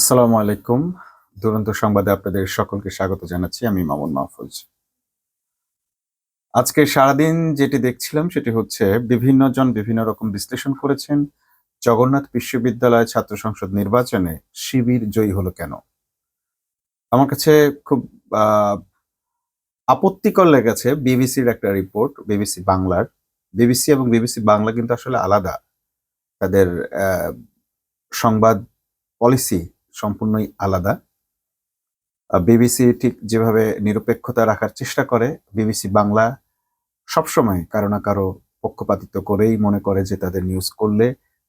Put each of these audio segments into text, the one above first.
আসসালামু আলাইকুম। দুরন্ত সংবাদে আপনাদের সকলকে স্বাগত জানাচ্ছি, আমি মামুন মাহফুজ। আজকে সারাদিন যেটি দেখছিলাম সেটি হচ্ছে বিভিন্ন জন বিভিন্ন রকম বিশ্লেষণ করেছেন, জগন্নাথ বিশ্ববিদ্যালয় ছাত্র সংসদ নির্বাচনে শিবির জয়ী হলো কেন? আমার কাছে খুব আপত্তিকর লেগেছে বিবিসির একটা রিপোর্ট, বিবিসি বাংলার। বিবিসি এবং বিবিসি বাংলা কিন্তু আসলে আলাদা। তাদের সংবাদ পলিসি সম্পূর্ণই আলাদা। বিবিসি ঠিক যেভাবে নিরপেক্ষতা রাখার চেষ্টা করে বিবিসি বাংলা সবসময় কারও না কারও পক্ষপাতিত্ব করেই মনে করে যে তাদের নিউজ করলে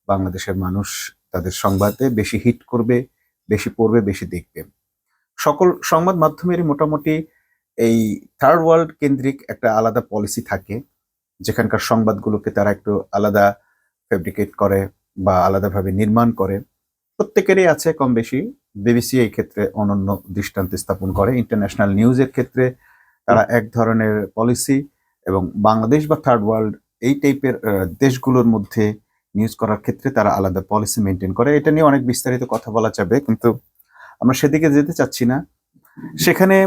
বাংলাদেশের মানুষ তাদের সংবাদে বেশি হিট করবে, বেশি পড়বে, বেশি দেখবে। সকল সংবাদ মাধ্যমেরই মোটামুটি এই থার্ড ওয়ার্ল্ড কেন্দ্রিক একটা আলাদা পলিসি থাকে। যেখানকার সংবাদগুলোকে তারা একটু আলাদা ফেব্রিকেট করে বা আলাদাভাবে নির্মাণ করে। প্রত্যেকেরই আছে কম বেশি বিবিসি এই ক্ষেত্রে অনন্য দৃষ্টান্ত স্থাপন করে। ইন্টারন্যাশনাল নিউজের ক্ষেত্রে তারা এক ধরনের পলিসি এবং বাংলাদেশ বা থার্ড ওয়ার্ল্ড এই টাইপের দেশগুলোর মধ্যে নিউজ করার ক্ষেত্রে তারা আলাদা পলিসি মেনটেন করে। এটা নিয়ে অনেক বিস্তারিত কথা বলা যাবে, কিন্তু আমরা সেদিকে যেতে চাচ্ছি না। সেখানে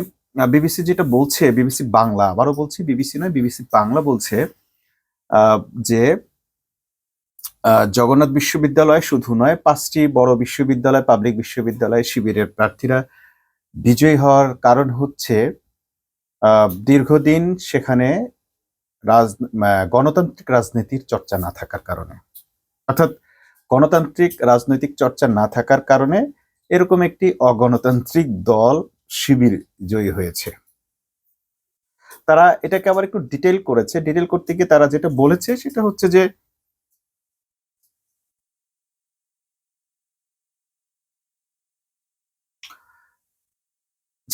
বিবিসি যেটা বলছে, বিবিসি বাংলা, আবারও বলছি বিবিসি নয়, বিবিসি বাংলা বলছে যে জগন্নাথ বিশ্ববিদ্যালয় শুধু নয়, পাঁচটি বড় বিশ্ববিদ্যালয়, পাবলিক বিশ্ববিদ্যালয় শিবিরের প্রার্থীরা বিজয়ী হওয়ার কারণ হচ্ছে দীর্ঘদিন সেখানে রাজ গণতান্ত্রিক রাজনীতির চর্চা না থাকার কারণে। অর্থাৎ গণতান্ত্রিক রাজনৈতিক চর্চা না থাকার কারণে এরকম একটি অগণতান্ত্রিক দল শিবির জয়ী হয়েছে। তারা এটাকে আবার একটু ডিটেল করেছে। ডিটেল করতে গিয়ে তারা যেটা বলেছে সেটা হচ্ছে যে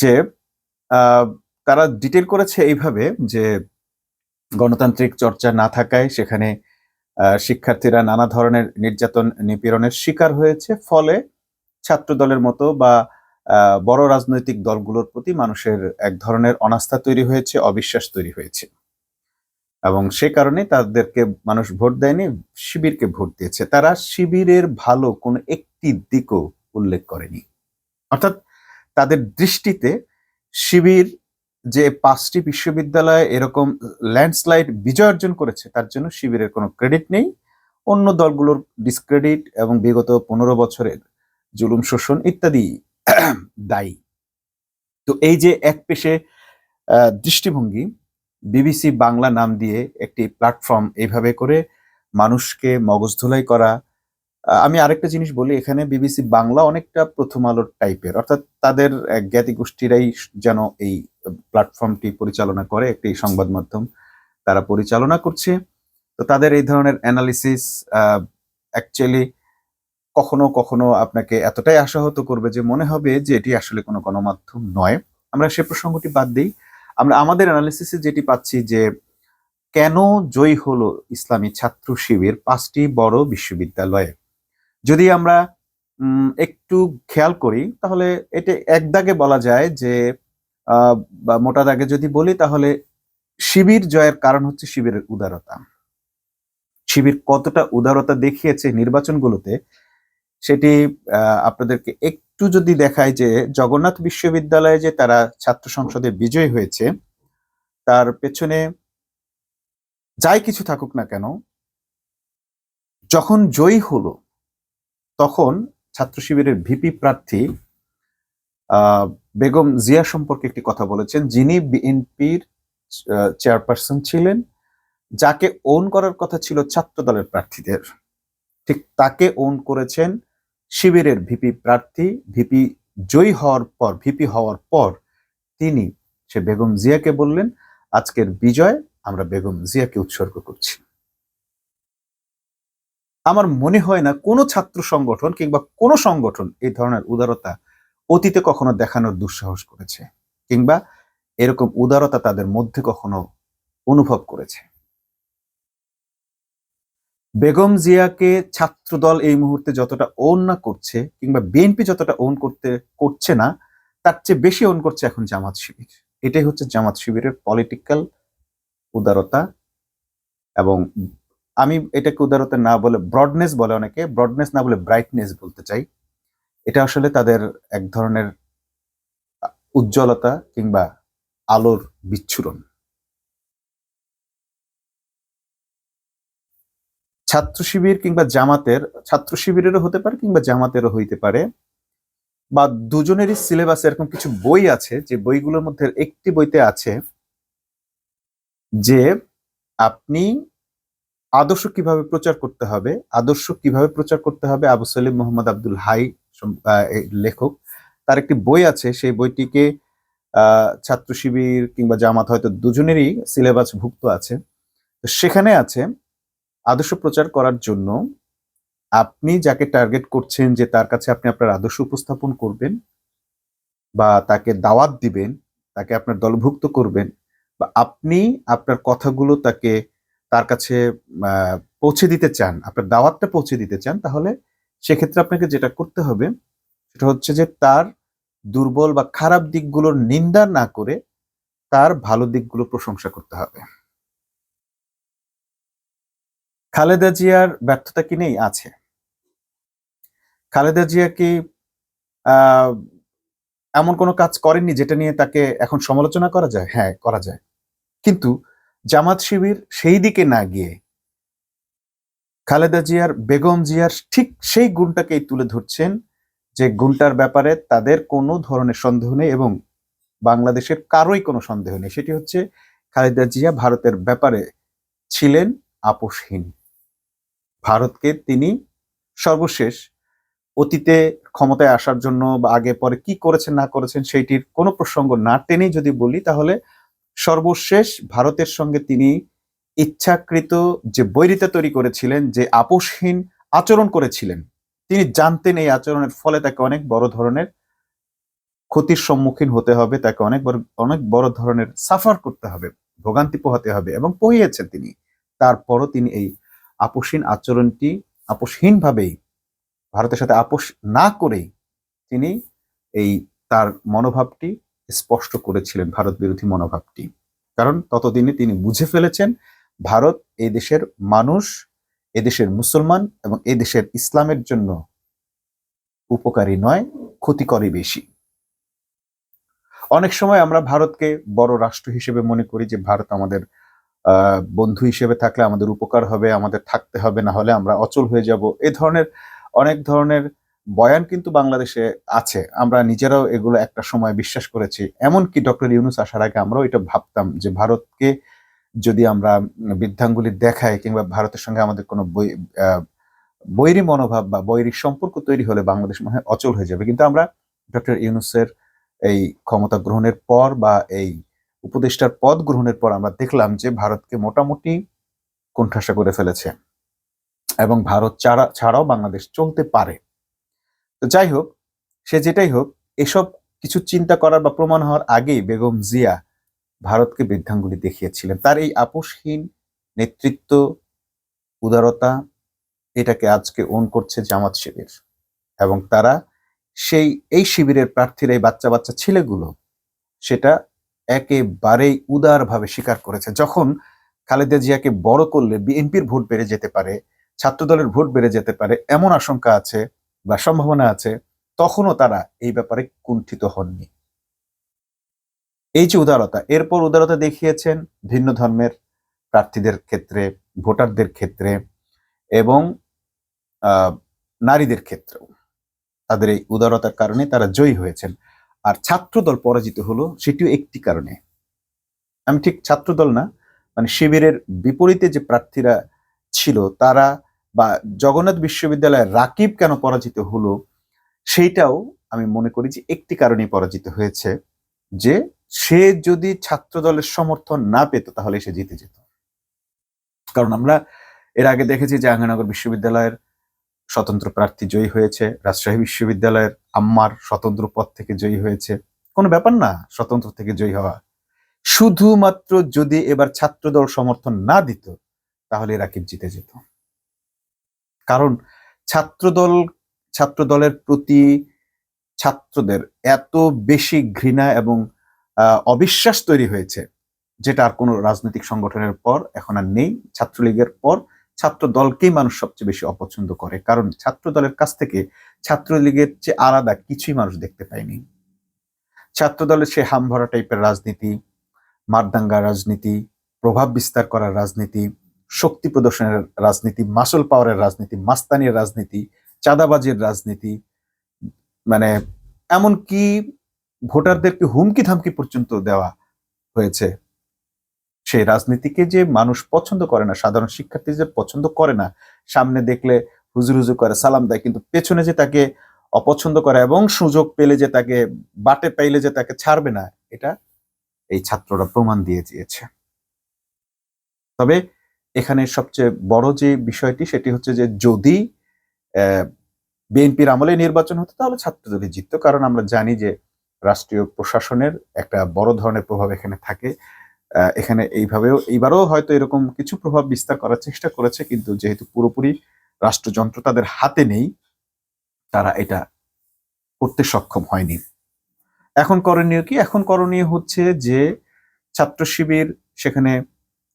যে তারা ডিটেল করেছে এইভাবে যে, গণতান্ত্রিক চর্চা না থাকায় সেখানে শিক্ষার্থীরা নানা ধরনের নির্যাতন নিপীড়নের শিকার হয়েছে। ফলে ছাত্র দলের মতো বা বড় রাজনৈতিক দলগুলোর প্রতি মানুষের এক ধরনের অনাস্থা তৈরি হয়েছে, অবিশ্বাস তৈরি হয়েছে। এবং সে কারণে তাদেরকে মানুষ ভোট দেয়নি, শিবিরকে ভোট দিয়েছে। তারা শিবিরের ভালো কোনো একটি দিকও উল্লেখ করেনি। অর্থাৎ তাদের দৃষ্টিতে শিবির যে পাঁচটি বিশ্ববিদ্যালয়ে, এরকম ল্যান্ডস্লাইড বিজয় অর্জন করেছে, তার জন্য শিবিরের কোনো ক্রেডিট নেই। অন্য দলগুলোর ডিসক্রেডিট এবং বিগত পনেরো বছরের জুলুম, শোষণ ইত্যাদি দায়ী। তো এই যে এক পেশে দৃষ্টিভঙ্গি, বিবিসি বাংলা নাম দিয়ে একটি প্ল্যাটফর্ম এইভাবে করে মানুষকে মগজ ধুলাই করা আমি আরেকটা জিনিস বলি, এখানে বিবিসি বাংলা অনেকটা প্রথম আলোর টাইপের অর্থাৎ তাদের জ্ঞাতি গোষ্ঠীরাই যেন এই প্ল্যাটফর্মটি পরিচালনা করে, একটি সংবাদ মাধ্যম তারা পরিচালনা করছে। তো তাদের এই ধরনের অ্যানালিসিস অ্যাকচুয়ালি কখনো কখনো আপনাকে এতটাই আশাহত করবে যে মনে হবে যে এটি আসলে কোনো গণমাধ্যম নয়। আমরা সে প্রসঙ্গটি বাদ দিই। আমরা আমাদের অ্যানালিসিসে যেটি পাচ্ছি যে কেন জয়ী হলো ইসলামী ছাত্র শিবির পাঁচটি বড় বিশ্ববিদ্যালয়ে? যদি আমরা একটু খেয়াল করি, তাহলে এটা এক দাগে বলা যায় যে বা মোটা দাগে যদি বলি, তাহলে শিবির জয়ের কারণ হচ্ছে শিবিরের উদারতা। শিবির কতটা উদারতা দেখিয়েছে নির্বাচনগুলোতে, সেটি আপনাদেরকে একটু যদি দেখায় যে, জগন্নাথ বিশ্ববিদ্যালয়ে যে তারা ছাত্র সংসদে বিজয়ী হয়েছে, তার পেছনে যাই কিছু থাকুক না কেন, যখন জয়ী হলো তখন ছাত্র শিবিরের ভিপি প্রার্থী বেগম জিয়া সম্পর্কে একটি কথা বলেছেন। যিনি বিএনপির চেয়ারপারসন ছিলেন, যাকে ওন করার কথা ছিল ছাত্র দলের প্রার্থীদের। ঠিক তাকে ওন করেছেন শিবিরের ভিপি প্রার্থী, ভিপি জয়ী হওয়ার পর, ভিপি হওয়ার পর তিনি সে বেগম জিয়াকে বললেন, আজকের বিজয়, আমরা বেগম জিয়াকে উৎসর্গ করছি। আমার মনে হয় না কোনো ছাত্র সংগঠন কিংবা কোনো সংগঠন এই ধরনের উদারতা অতীতে কখনো দেখানোর দুঃসাহস করেছে কিংবা এরকম উদারতা তাদের মধ্যে কখনো অনুভব করেছে। বেগম জিয়াকে ছাত্রদল এই মুহূর্তে যতটা ওন না করছে কিংবা বিএনপি যতটা ওন করতে, করছে না, তার চেয়ে বেশি ওন করছে এখন জামাত শিবির। এটাই হচ্ছে জামাত শিবিরের পলিটিক্যাল উদারতা এবং আমি এটাকে উদারতা না বলে ব্রডনেস বলে অনেকে ব্রডনেস না বলে ব্রাইটনেস বলতে চাই। এটা আসলে তাদের এক ধরনের উজ্জ্বলতা কিংবা আলোর বিচ্ছুরণ। ছাত্র শিবির কিংবা জামাতের, ছাত্র শিবিরেরও হতে পারে কিংবা জামাতেরও হইতে পারে, বা দুজনেরই সিলেবাসে এরকম কিছু বই আছে, যে বইগুলোর মধ্যে একটি বইতে আছে যে আপনি আদর্শ কীভাবে প্রচার করতে হবে? আদর্শ কীভাবে প্রচার করতে হবে? আবু সালিম মোহাম্মদ আব্দুল হাই লেখক, তার একটি বই আছে। সেই বইটিকে ছাত্র শিবির কিংবা জামাত হয়তো দুজনেরই সিলেবাস ভুক্ত আছে। তো সেখানে আছে, আদর্শ প্রচার করার জন্য আপনি যাকে টার্গেট করছেন যে তার কাছে আপনি আপনার আদর্শ উপস্থাপন করবেন বা তাকে দাওয়াত দিবেন, তাকে আপনার দলভুক্ত করবেন বা আপনি আপনার কথাগুলো তাকে তার কাছে পৌঁছে দিতে চান, আপনার দাওয়াতটা পৌঁছে দিতে চান, তাহলে সেক্ষেত্রে আপনাকে যেটা করতে হবে, সেটা হচ্ছে যে তার দুর্বল বা খারাপ দিকগুলোর নিন্দা না করে তার ভালো দিকগুলো প্রশংসা করতে হবে। খালেদা জিয়ার ব্যর্থতা কি নেই? আছে। খালেদা জিয়া কি এমন কোনো কাজ করেননি যেটা নিয়ে তাকে এখন সমালোচনা করা যায়? হ্যাঁ করা যায়। কিন্তু জামাত শিবির সেই দিকে না গিয়ে খালেদা জিয়ার, বেগম জিয়ার ঠিক সেই গুণটাকেই তুলে ধরছেন যে গুণটার ব্যাপারে তাদের কোনো ধরনের সন্দেহ নেই এবং বাংলাদেশের কারোই কোনো সন্দেহ নেই। সেটি হচ্ছে খালেদা জিয়া ভারতের ব্যাপারে ছিলেন আপোষহীন। ভারতকে তিনি সর্বশেষ অতীতে ক্ষমতায় আসার জন্য বা আগে পরে কি করেছেন না করেছেন সেইটির কোনো প্রসঙ্গ না টেনেই যদি বলি তাহলে সর্বশেষ ভারতের সঙ্গে তিনি ইচ্ছাকৃত যে বৈরিতা তৈরি করেছিলেন, যে আপোষহীন আচরণ করেছিলেন, তিনি জানতেন এই আচরণের ফলে তাকে অনেক বড় ধরনের ক্ষতির সম্মুখীন হতে হবে, তাকে অনেক বড় অনেক বড় ধরনের সাফার করতে হবে, ভোগান্তি পোহাতে হবে এবং পোহিয়েছেন তিনি। তারপরও তিনি এই আপোষহীন আচরণটি আপোষহীনভাবেই, ভারতের সাথে আপোষ না করেই তিনি এই তার মনোভাবটি স্পষ্ট করেছিলেন ভারত বিরোধী মনোভাবটি। কারণ ততদিনে তিনি বুঝে ফেলেছেন, ভারত এই দেশের মানুষ এদেশের মুসলমান এবং এই দেশের ইসলামের জন্য উপকারী নয়, ক্ষতিকরই বেশি। অনেক সময় আমরা ভারতকে বড় রাষ্ট্র হিসেবে মনে করি যে, ভারত আমাদের বন্ধু হিসেবে থাকলে আমাদের উপকার হবে, আমাদের থাকতে হবে, না হলে আমরা অচল হয়ে যাব। এ ধরনের, অনেক ধরনের বয়ান কিন্তু বাংলাদেশে আছে। আমরা নিজেরাও এগুলো একটা সময় বিশ্বাস করেছি। এমনকি ডক্টর ইউনুস আসার আগে আমরাও এটা ভাবতাম যে ভারতকে যদি আমরা বৃদ্ধাঙ্গুলি দেখাই কিংবা ভারতের সঙ্গে আমাদের কোনো বই বৈরী মনোভাব বা বৈরী সম্পর্ক তৈরি হলে বাংলাদেশ মনে হয় অচল হয়ে যাবে। কিন্তু আমরা ডক্টর ইউনুসের এই ক্ষমতা গ্রহণের পর বা এই উপদেষ্টার পদ গ্রহণের পর আমরা দেখলাম যে ভারতকে মোটামুটি কোণঠাসা করে ফেলেছে। এবং ভারত ছাড়া ছাড়াও বাংলাদেশ চলতে পারে। তো যাই হোক, সে যেটাই হোক, এসব কিছু চিন্তা করার বা প্রমাণ হওয়ার আগেই বেগম জিয়া ভারতকে বৃদ্ধাঙ্গুলি দেখিয়েছিলেন। তার এই আপোষহীন নেতৃত্ব, উদারতা, এটাকে আজকে ওন করছে জামাত শিবির। এবং তারা সেই, এই শিবিরের প্রার্থীর এই বাচ্চা বাচ্চা ছেলেগুলো, সেটা একেবারেই উদারভাবে স্বীকার করেছে। যখন খালেদা জিয়াকে বড় করলে বিএনপির ভোট বেড়ে যেতে পারে, ছাত্রদলের ভোট বেড়ে যেতে পারে, এমন আশঙ্কা আছে বা সম্ভাবনা আছে, তখনও তারা এই ব্যাপারে কুণ্ঠিত হননি। এই যে উদারতা, এরপর উদারতা দেখিয়েছেন ভিন্ন ধর্মের প্রার্থীদের ক্ষেত্রে, ভোটারদের ক্ষেত্রে এবং নারীদের ক্ষেত্রেও। তাদের এই উদারতার কারণে তারা জয়ী হয়েছেন। আর ছাত্রদল পরাজিত হলো সেটিও একটি কারণে। আমি ঠিক ছাত্রদল না মানে শিবিরের বিপরীতে যে প্রার্থীরা ছিল, তারা বা জগন্নাথ বিশ্ববিদ্যালয়ের রাকিব কেন পরাজিত হলো, সেইটাও আমি মনে করি যে একটি কারণেই পরাজিত হয়েছে, যে সে যদি ছাত্র দলের সমর্থন না পেত তাহলে সে জিতে যেত। কারণ আমরা এর আগে দেখেছি যে আঙ্গানগর বিশ্ববিদ্যালয়ের স্বতন্ত্র প্রার্থী জয়ী হয়েছে, রাজশাহী বিশ্ববিদ্যালয়ের আম্মার স্বতন্ত্র পদ থেকে জয়ী হয়েছে। কোনো ব্যাপার না, স্বতন্ত্র থেকে জয়ী হওয়া। শুধুমাত্র যদি এবার ছাত্রদল সমর্থন না দিত, তাহলে রাকিব জিতে যেত। কারণ ছাত্রদল, ছাত্রদলের প্রতি ছাত্রদের এত বেশি ঘৃণা এবং অবিশ্বাস তৈরি হয়েছে যেটা আর কোনো রাজনৈতিক সংগঠনের পর এখন আর নেই। ছাত্রলীগের পর ছাত্র দলকেই মানুষ সবচেয়ে বেশি অপছন্দ করে। কারণ ছাত্র দলের কাছ থেকে ছাত্রলীগের চেয়ে আলাদা কিছুই মানুষ দেখতে পায়নি। ছাত্র দলের সে হামভরা টাইপের রাজনীতি, মারদাঙ্গা রাজনীতি, প্রভাব বিস্তার করার রাজনীতি শক্তি প্রদর্শনের রাজনীতি মাসল পাওয়ারের রাজনীতি, মাস্তানির রাজনীতি, চাঁদাবাজির রাজনীতি মানে এমনকি ভোটারদেরকে হুমকি ধামকি পর্যন্ত দেওয়া হয়েছে। সেই রাজনীতিকে যে মানুষ পছন্দ করে না, সাধারণ শিক্ষার্থী যে পছন্দ করে না, সামনে দেখলে হুজুর হুজুর করে সালাম দেয়, কিন্তু পেছনে যে তাকে অপছন্দ করে এবং সুযোগ পেলে যে তাকে, বাটে পাইলে যে তাকে ছাড়বে না, এটা এই ছাত্ররা প্রমাণ দিয়ে দিয়েছে। তবে এখানে সবচেয়ে বড় যে বিষয়টি সেটি হচ্ছে যে যদি বিএনপির আমলে নির্বাচন হতো, তাহলে ছাত্রদলই জিততো। কারণ আমরা জানি যে রাষ্ট্রীয় প্রশাসনের একটা বড় ধরনের প্রভাব এখানে থাকে। এখানে এইভাবেও, এইবারও হয়তো এরকম কিছু প্রভাব বিস্তার করার চেষ্টা করেছে, কিন্তু যেহেতু পুরোপুরি রাষ্ট্রযন্ত্র তাদের হাতে নেই, তারা এটা করতে সক্ষম হয়নি। এখন করণীয় কি? এখন করণীয় হচ্ছে যে ছাত্র শিবির সেখানে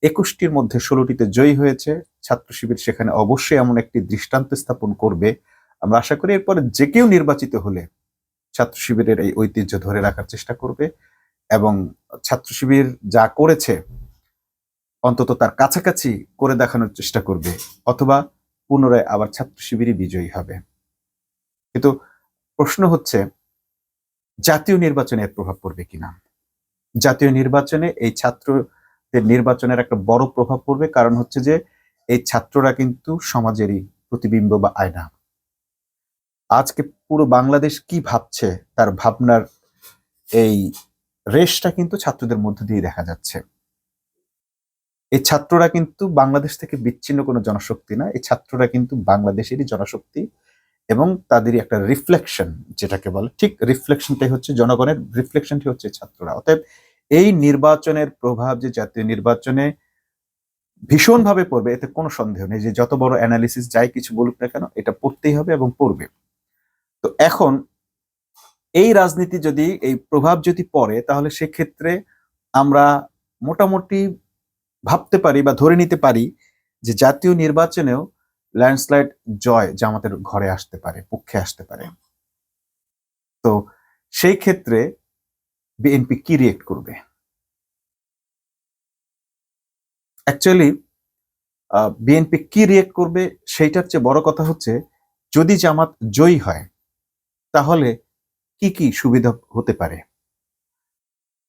একুশটির মধ্যে ষোলোটিতে জয়ী হয়েছে। ছাত্র শিবির সেখানে অবশ্যই এমন একটি দৃষ্টান্ত স্থাপন করবে। আমরা আশা করি এরপরে যে কেউ নির্বাচিত হলে ছাত্র শিবিরের এই ঐতিহ্য ধরে রাখার চেষ্টা করবে এবং ছাত্র শিবির যা করেছে অন্তত তার কাছাকাছি করে দেখানোর চেষ্টা করবে অথবা পুনরায় আবার ছাত্র শিবিরই বিজয়ী হবে। কিন্তু প্রশ্ন হচ্ছে, জাতীয় নির্বাচনে এর প্রভাব পড়বে কিনা? জাতীয় নির্বাচনে এই ছাত্রদের নির্বাচনের একটা বড় প্রভাব পড়বে। কারণ হচ্ছে যে, এই ছাত্ররা কিন্তু সমাজেরই প্রতিবিম্ব বা আয়না। আজকে পুরো বাংলাদেশ কি ভাবছে, তার ভাবনার এই রেশটা কিন্তু ছাত্রদের মধ্য দিয়ে দেখা যাচ্ছে। এই ছাত্ররা কিন্তু বাংলাদেশ থেকে বিচ্ছিন্ন কোনো জনশক্তি না। এই ছাত্ররা কিন্তু বাংলাদেশেরই জনশক্তি এবং তাদেরই একটা রিফ্লেকশন যেটাকে বলে, ঠিক রিফ্লেকশনটাই হচ্ছে জনগণের রিফ্লেকশনটি হচ্ছে ছাত্ররা। অতএব এই নির্বাচনের প্রভাব যে জাতীয় নির্বাচনে ভীষণভাবে পড়বে, এতে কোনো সন্দেহ নেই যে যত বড় অ্যানালিসিস যাই কিছু বলুক না কেন, এটা পড়তেই হবে এবং পড়বে। তো এখন এই রাজনীতি যদি, এই প্রভাব যদি পড়ে, তাহলে সেক্ষেত্রে আমরা মোটামুটি ভাবতে পারি বা ধরে নিতে পারি যে জাতীয় নির্বাচনেও ল্যান্ডস্লাইড জয় জামাতের ঘরে আসতে পারে, পক্ষে আসতে পারে। তো সেই ক্ষেত্রে বিএনপি কি রিয়েক্ট করবে। অ্যাকচুয়ালি বিএনপি কি রিয়েক্ট করবে, সেইটার চেয়ে বড় কথা হচ্ছে, যদি জামাত জয়ী হয়, তাহলে কি কি সুবিধা হতে পারে?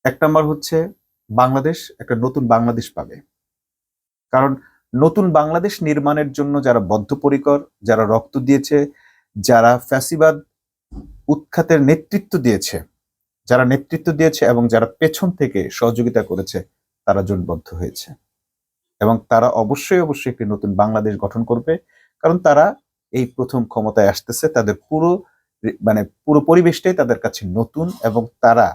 এক নম্বর হচ্ছে, বাংলাদেশ একটা নতুন বাংলাদেশ পাবে। কারণ নতুন বাংলাদেশ নির্মাণের জন্য যারা বদ্ধপরিকর, যারা রক্ত দিয়েছে, যারা ফ্যাসিবাদ উৎখাতের নেতৃত্ব দিয়েছে যারা নেতৃত্ব দিয়েছে এবং যারা পেছন থেকে সহযোগিতা করেছে, তারা জোটবদ্ধ হয়েছে। এবং তারা অবশ্যই অবশ্যই একটি নতুন বাংলাদেশ গঠন করবে, কারণ তারা এই প্রথম ক্ষমতায় আসতেছে, তাদের পুরো মানে পুরো পরিবেশটাই তাদের কাছে নতুন এবং তারা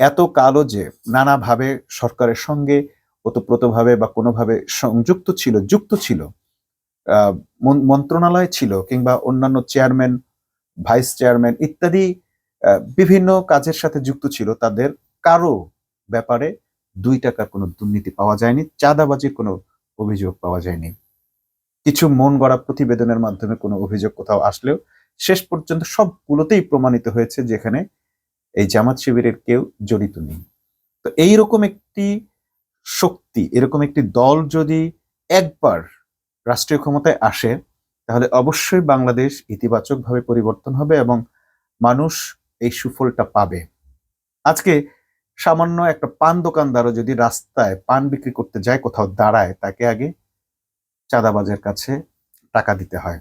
এত কালো যে নানাভাবে সরকারের সঙ্গে ওতপ্রোতভাবে বা কোনোভাবে সংযুক্ত ছিল, যুক্ত ছিল মন- মন্ত্রণালয় ছিল কিংবা অন্যান্য চেয়ারম্যান, ভাইস চেয়ারম্যান ইত্যাদি বিভিন্ন কাজের সাথে যুক্ত ছিল, তাদের কারও ব্যাপারে দুই টাকার কোনো দুর্নীতি পাওয়া যায়নি, চাঁদাবাজির কোনো অভিযোগ পাওয়া যায়নি। কিছু মন গড়া প্রতিবেদনের মাধ্যমে কোনো অভিযোগ কোথাও আসলেও শেষ পর্যন্ত সবগুলোতেই প্রমাণিত হয়েছে যেখানে এই জামাত শিবিরের কেউ জড়িত নেই। তো এইরকম একটি শক্তি, এরকম একটি দল যদি একবার রাষ্ট্রীয় ক্ষমতায় আসে, তাহলে অবশ্যই বাংলাদেশ ইতিবাচকভাবে পরিবর্তন হবে এবং মানুষ এই সুফলটা পাবে। আজকে সামান্য একটা পান দোকানদারও যদি রাস্তায় পান বিক্রি করতে যায়, কোথাও দাঁড়ায়, তাকে আগে চাঁদাবাজের কাছে টাকা দিতে হয়।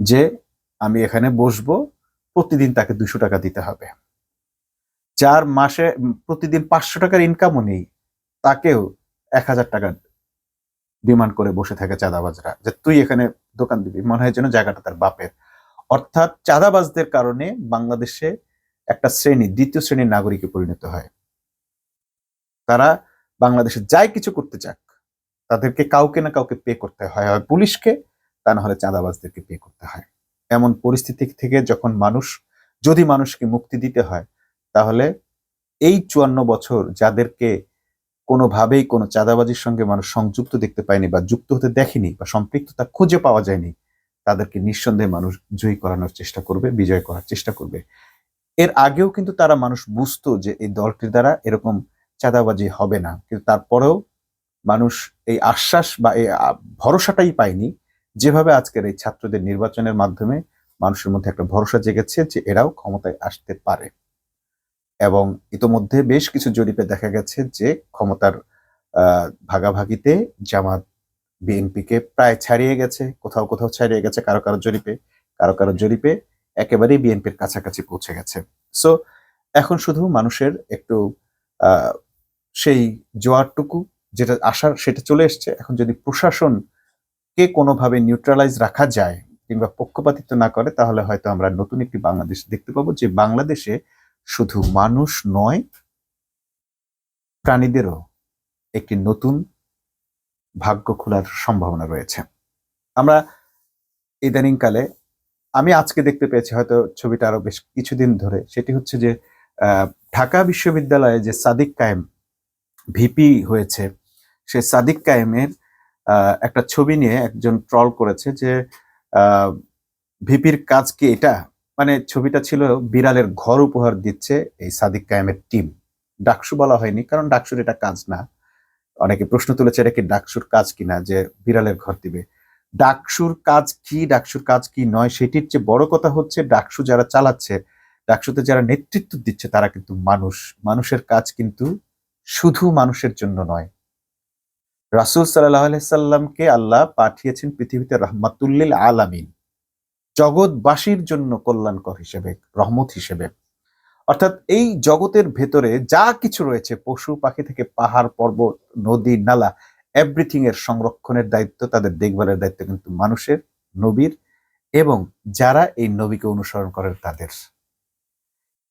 যে আমি এখানে বসবো, প্রতিদিন তাকে দুশো টাকা দিতে হবে। যার মাসে, প্রতিদিন পাঁচশো টাকার ইনকামও নেই, তাকেও এক হাজার টাকা ডিমান্ড করে বসে থাকে চাঁদাবাজরা যে, তুই এখানে দোকান দিবি। মনে হয় যেন জায়গাটা তার বাপের। অর্থাৎ চাঁদাবাজদের কারণে বাংলাদেশে একটা শ্রেণি, দ্বিতীয় শ্রেণির নাগরিকে পরিণত হয়। তারা বাংলাদেশে যাই কিছু করতে চাক তাদেরকে কাউকে না কাউকে পে করতে হয়। হয় পুলিশকে তা না হলে চাঁদাবাজদেরকে পে করতে হয়। এমন পরিস্থিতি থেকে যখন মানুষ, যদি মানুষকে মুক্তি দিতে হয়, তাহলে এই চুয়ান্ন বছর যাদেরকে কোনোভাবেই কোনো চাঁদাবাজির সঙ্গে মানুষ সংযুক্ত দেখতে পায়নি বা যুক্ত হতে দেখেনি বা সম্পৃক্ততা খুঁজে পাওয়া যায়নি তাদেরকে নিঃসন্দেহে মানুষ জয়ী করানোর চেষ্টা করবে, বিজয় করার চেষ্টা করবে। এর আগেও কিন্তু তারা মানুষ বুঝতো যে এই দলটির দ্বারা এরকম চাঁদাবাজি হবে না। কিন্তু তারপরেও মানুষ এই আশ্বাস বা এই ভরসাটাই পায়নি যেভাবে আজকের এই ছাত্রদের নির্বাচনের মাধ্যমে মানুষের মধ্যে একটা ভরসা জেগেছে যে এরাও ক্ষমতায় আসতে পারে। এবং ইতোমধ্যে বেশ কিছু জরিপে দেখা গেছে যে ক্ষমতার ভাগাভাগিতে জামাত বিএনপিকে প্রায় ছাড়িয়ে গেছে, কোথাও কোথাও ছাড়িয়ে গেছে কারও কারও জরিপে, কারও কারও জরিপে একেবারেই বিএনপির কাছাকাছি পৌঁছে গেছে। সো এখন শুধু মানুষের একটু সেই জোয়ারটুকু যেটা আসার, সেটা চলে এসছে। এখন যদি প্রশাসনকে কোনোভাবে নিউট্রালাইজ রাখা যায় কিংবা পক্ষপাতিত্ব না করে, তাহলে হয়তো আমরা নতুন একটি বাংলাদেশ দেখতে পাবো যে বাংলাদেশে শুধু মানুষ নয়, প্রাণীদেরও একটি নতুন ভাগ্য খোলার সম্ভাবনা রয়েছে। আমরা ইদানিংকালে, আমি আজকে দেখতে পেয়েছি হয়তো ছবিটা আরও বেশ কিছুদিন ধরে, সেটি হচ্ছে যে ঢাকা বিশ্ববিদ্যালয়ে যে সাদিক কায়েম ভিপি হয়েছে, সে সাদিক কায়েমের একটা ছবি নিয়ে একজন ট্রল করেছে যে ভিপির কাজ কি এটা? মানে ছবিটা ছিল বিড়ালের ঘর উপহার দিচ্ছে এই সাদিক কায়েমের টিম। ডাকসু বলা হয়নি, কারণ ডাকসুর এটা কাজ না। অনেকে প্রশ্ন তুলেছে, এটা কি ডাকসুর কাজ কিনা? যে বিড়ালের ঘর দিবে। ডাকসুর কাজ কি, ডাকসুর কাজ কি নয়, সেটির চেয়ে বড় কথা হচ্ছে ডাকসু যারা চালাচ্ছে, ডাকসুতে যারা নেতৃত্ব দিচ্ছে, তারা কিন্তু মানুষ। মানুষের কাজ কিন্তু শুধু মানুষের জন্য নয়। রাসূল সাল্লাহ সাল্লামকে আল্লাহ পাঠিয়েছেন পৃথিবীতে রহমাতুল্লিল আলামিন। জগৎবাসীর জন্য কল্যাণকর হিসেবে, রহমত হিসেবে। অর্থাৎ এই জগতের ভেতরে যা কিছু রয়েছে, পশু, পাখি থেকে পাহাড়, পর্বত, নদী, নালা এভরিথিং এর সংরক্ষণের দায়িত্ব, তাদের দেখভালের দায়িত্ব কিন্তু মানুষের, নবীর এবং যারা এই নবীকে অনুসরণ করেন তাদের।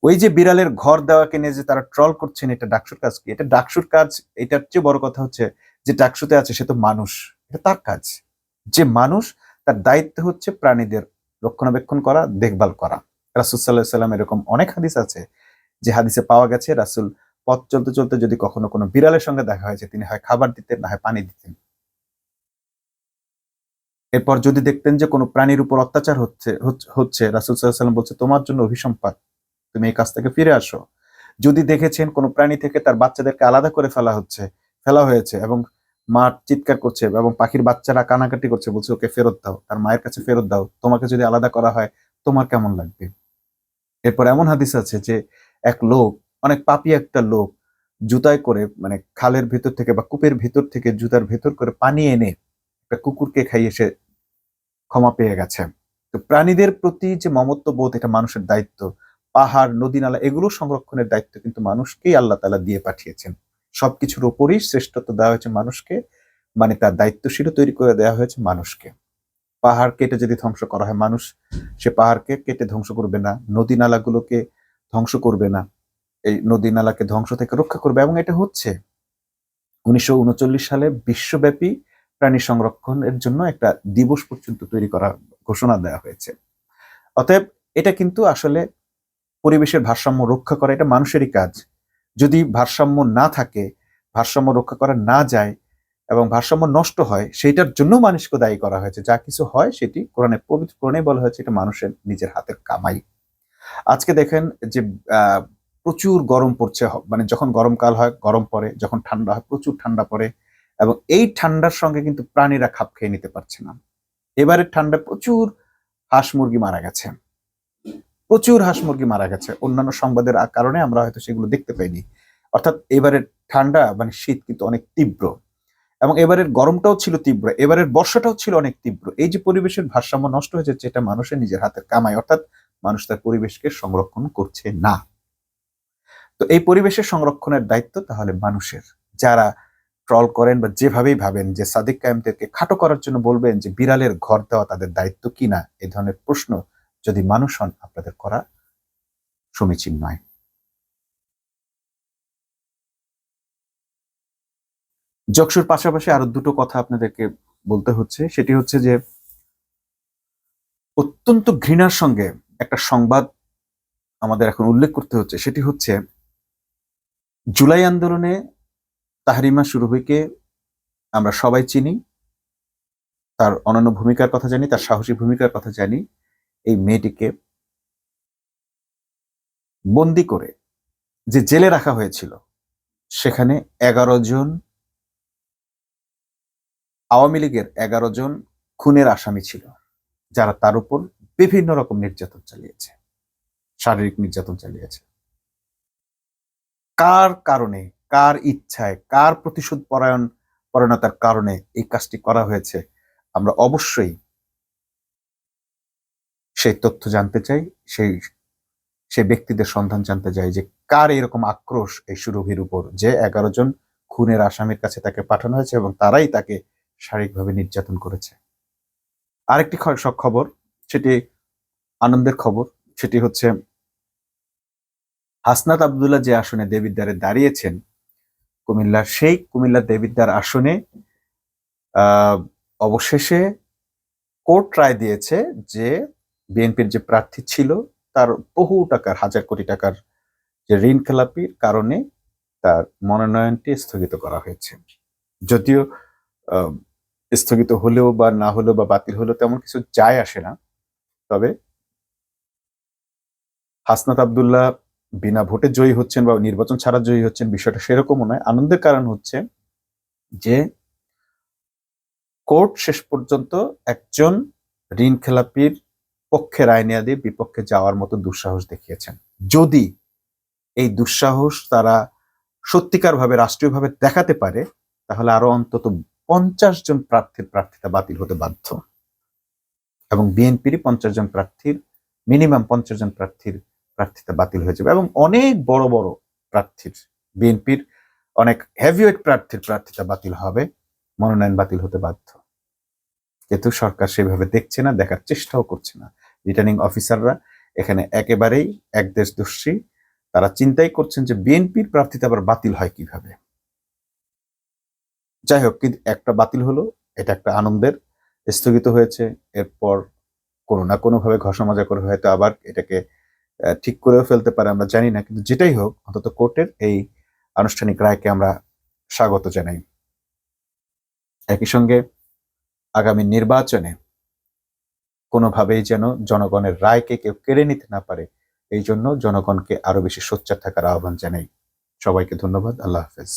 ওই যে বিড়ালের ঘর দেওয়াকে নিয়ে যে তারা ট্রল করছেন, এটা ডাকসুর কাজ কি? এটা ডাকসুর কাজ, এটার চেয়ে বড় কথা হচ্ছে যে ডাকসুতে আছে সে তো মানুষ, এটা তার কাজ। যে মানুষ, তার দায়িত্ব হচ্ছে প্রাণীদের রক্ষণাবেক্ষণ করা, দেখভাল করা। রাসুল সাল্লাহ সাল্লাম এরকম অনেক হাদিস আছে যে হাদিসে পাওয়া গেছে, রাসুল পথ চলতে চলতে যদি কখনো কোনো বিড়ালের সঙ্গে দেখা হয়েছে তিনি হয় খাবার দিতেন না হয় পানি দিতেন। এরপর যদি দেখতেন যে কোনো প্রাণীর উপর অত্যাচার হচ্ছে, হচ্ছে- রাসুল সাল্লাম বলছে, তোমার জন্য অভিসম্পাদ তুমি এই কাজ থেকে ফিরে আসো। যদি দেখেছেন কোনো প্রাণী থেকে তার বাচ্চাদেরকে আলাদা করে ফেলা হচ্ছে, ফেলা হয়েছে এবং মা চিৎকার করছে এবং পাখির বাচ্চারা কানাকাটি করছে, বলছে, ওকে ফেরত দাও, তার মায়ের কাছে ফেরত দাও, তোমাকে যদি আলাদা করা হয়, তোমার কেমন লাগবে? এরপর এমন হাদিস আছে যে এক লোক, অনেক পাপি একটা লোক, জুতায় করে মানে খালের ভেতর থেকে বা কূপের ভেতর থেকে জুতার ভেতর করে পানি এনে একটা কুকুরকে খাইয়ে সে ক্ষমা পেয়ে গেছে। তো প্রাণীদের প্রতি যে মমত্ব বোধ এটা মানুষের দায়িত্ব। পাহাড়, নদী, নালা, এগুলো সংরক্ষণের দায়িত্ব কিন্তু মানুষকেই আল্লাহ তালা দিয়ে পাঠিয়েছেন। সবকিছুর ওপরই শ্রেষ্ঠত্ব দেওয়া হয়েছে মানুষকে মানে তার দায়িত্বশীলও তৈরি করে দেওয়া হয়েছে মানুষকে। পাহাড় কেটে যদি ধ্বংস করা হয়, মানুষ সে পাহাড়কে কেটে ধ্বংস করবে না, নদী নালাগুলোকে ধ্বংস করবে না, এই নদী নালাকে ধ্বংস থেকে রক্ষা করবে এবং এটা হচ্ছে। উনিশশো উনচল্লিশ সালে বিশ্বব্যাপী প্রাণী সংরক্ষণের জন্য একটা দিবস পর্যন্ত তৈরি করা ঘোষণা দেওয়া হয়েছে। অতএব এটা কিন্তু আসলে পরিবেশের ভারসাম্য রক্ষা করা এটা মানুষেরই কাজ। যদি ভারসাম্য না থাকে, ভারসাম্য রক্ষা করা না যায় এবং ভারসাম্য নষ্ট হয়, সেইটার জন্য মানুষকে দায়ী করা হয়েছে। যা কিছু হয় সেটি কোরআনে, পবিত্র কোরআনে বলা হয়েছে, এটা মানুষের নিজের হাতের কামাই। আজকে দেখেন যে প্রচুর গরম পড়ছে মানে যখন গরমকাল হয়, গরম পড়ে, যখন ঠান্ডা হয়, প্রচুর ঠান্ডা পড়ে, এবং এই ঠান্ডার সঙ্গে কিন্তু প্রাণীরা খাপ খেয়ে নিতে পারছে না। এবারের ঠান্ডা প্রচুর হাঁস মুরগি মারা গেছে। প্রচুর হাঁস মুরগি মারা গেছে। অন্যান্য সংবাদের কারণে আমরা হয়তো সেগুলো দেখতে পাইনি। অর্থাৎ এবারের ঠান্ডা মানে শীত কিন্তু অনেক তীব্র। এবং এবারের গরমটাও ছিল তীব্র, এবারের বর্ষাটাও ছিল অনেক তীব্র। এই যে পরিবেশের ভারসাম্য নষ্ট হয়ে যাচ্ছে এটা মানুষের নিজের হাতের কামাই, অর্থাৎ মানুষ তার পরিবেশকে সংরক্ষণ করছে না। তো এই পরিবেশের সংরক্ষণের দায়িত্ব তাহলে মানুষের। যারা ট্রল করেন বা যেভাবেই ভাবেন যে সাদিক কায়েমদেরকে খাটো করার জন্য বলবেন যে বিড়ালের ঘর দেওয়া তাদের দায়িত্ব কিনা এই ধরনের প্রশ্ন যদি মানুষ হন, আপনাদের করা সমীচীন নয়। যক্ষুর পাশাপাশি আরও দুটো কথা আপনাদেরকে বলতে হচ্ছে। সেটি হচ্ছে যে, অত্যন্ত ঘৃণার সঙ্গে একটা সংবাদ আমাদের এখন উল্লেখ করতে হচ্ছে। সেটি হচ্ছে, জুলাই আন্দোলনে তাহরিমা সুরভিকে আমরা সবাই চিনি, তার অনন্য ভূমিকার কথা জানি, তার সাহসী ভূমিকার কথা জানি, এই মেয়েটিকে বন্দি করে যে জেলে রাখা হয়েছিল, সেখানে এগারো জন আওয়ামী লীগের এগারো জন খুনের আসামি ছিল, যারা তার উপর বিভিন্ন রকম নির্যাতন চালিয়েছে, শারীরিক নির্যাতন চালিয়েছে। কার কারণে, কার ইচ্ছায়, কার প্রতিশোধ পরায়ণ, পরায়ণতার কারণে এই কাজটি করা হয়েছে, আমরা অবশ্যই সেই তথ্য জানতে চাই, সেই সেই ব্যক্তিদের সন্ধান জানতে চাই যে কার এরকম আক্রোশ এই সুরভির উপর যে এগারো জন খুনের আসামির কাছে তাকে পাঠানো হয়েছে এবং তারাই তাকে শারীরিকভাবে নির্যাতন করেছে। আরেকটি খবর সেটি আনন্দের খবর সেটি হচ্ছে হাসনাত আবদুল্লাহ যে আসনে দেবিদ্বারে দাঁড়িয়েছেন কুমিল্লার সেই কুমিল্লার দেবিদ্বার আসনে অবশেষে কোর্ট রায় দিয়েছে যে বিএনপির যে প্রার্থী ছিল তার বহু টাকার হাজার কোটি টাকার যে ঋণ খেলাপির কারণে তার মনোনয়নটি স্থগিত করা হয়েছে। যদিও আহ, স্থগিত হলেও বা না হলেও বা বাতিল হলেও তেমন কিছু যায় আসে না। তবে হাসনাত আবদুল্লাহ বিনা ভোটে জয়ী হচ্ছেন বা নির্বাচন ছাড়া জয়ী হচ্ছেন বিষয়টা সেরকমও নয়। আনন্দের কারণ হচ্ছে যে কোর্ট শেষ পর্যন্ত একজন ঋণ খেলাপির পক্ষে রায় নেওয়া দিয়ে বিপক্ষে যাওয়ার মতো দুঃসাহস দেখিয়েছেন। যদি এই দুঃসাহস তারা সত্যিকারভাবে, রাষ্ট্রীয়ভাবে দেখাতে পারে, তাহলে আরও অন্তত পঞ্চাশ জন প্রার্থীর প্রার্থিতা বাতিল হতে বাধ্য। এবং বিএনপির পঞ্চাশ জন প্রার্থীর, মিনিমাম পঞ্চাশ জন প্রার্থীর প্রার্থিতা বাতিল হয়ে যাবে। এবং অনেক বড় বড় প্রার্থীর, বিএনপির অনেক হেভিওয়েট প্রার্থীর প্রার্থিতা বাতিল হবে, মনোনয়ন বাতিল হতে বাধ্য। কিন্তু সরকার সেভাবে দেখছে না, দেখার চেষ্টাও করছে না। রিটার্নিং অফিসাররা এখানে একেবারেই এক দেশ দোষী। তারা চিন্তাই করছেন যে বিএনপির প্রার্থিতা আবার বাতিল হয় কীভাবে? যাই হোক কিন্তু একটা বাতিল হলো, এটা একটা আনন্দের স্থগিত হয়েছে। এরপর কোনো না কোনোভাবে ঘষা মাজা করে হয়তো আবার এটাকে ঠিক করেও ফেলতে পারে, আমরা জানি না। কিন্তু যেটাই হোক, অন্তত কোর্টের এই আনুষ্ঠানিক রায়কে আমরা স্বাগত জানাই। একই সঙ্গে আগামী নির্বাচনে কোনোভাবেই যেন জনগণের রায়কে কেউ কেড়ে নিতে না পারে, এই জন্য জনগণকে আরও বেশি সোচ্চার থাকার আহ্বান জানাই। সবাইকে ধন্যবাদ, আল্লাহ হাফেজ।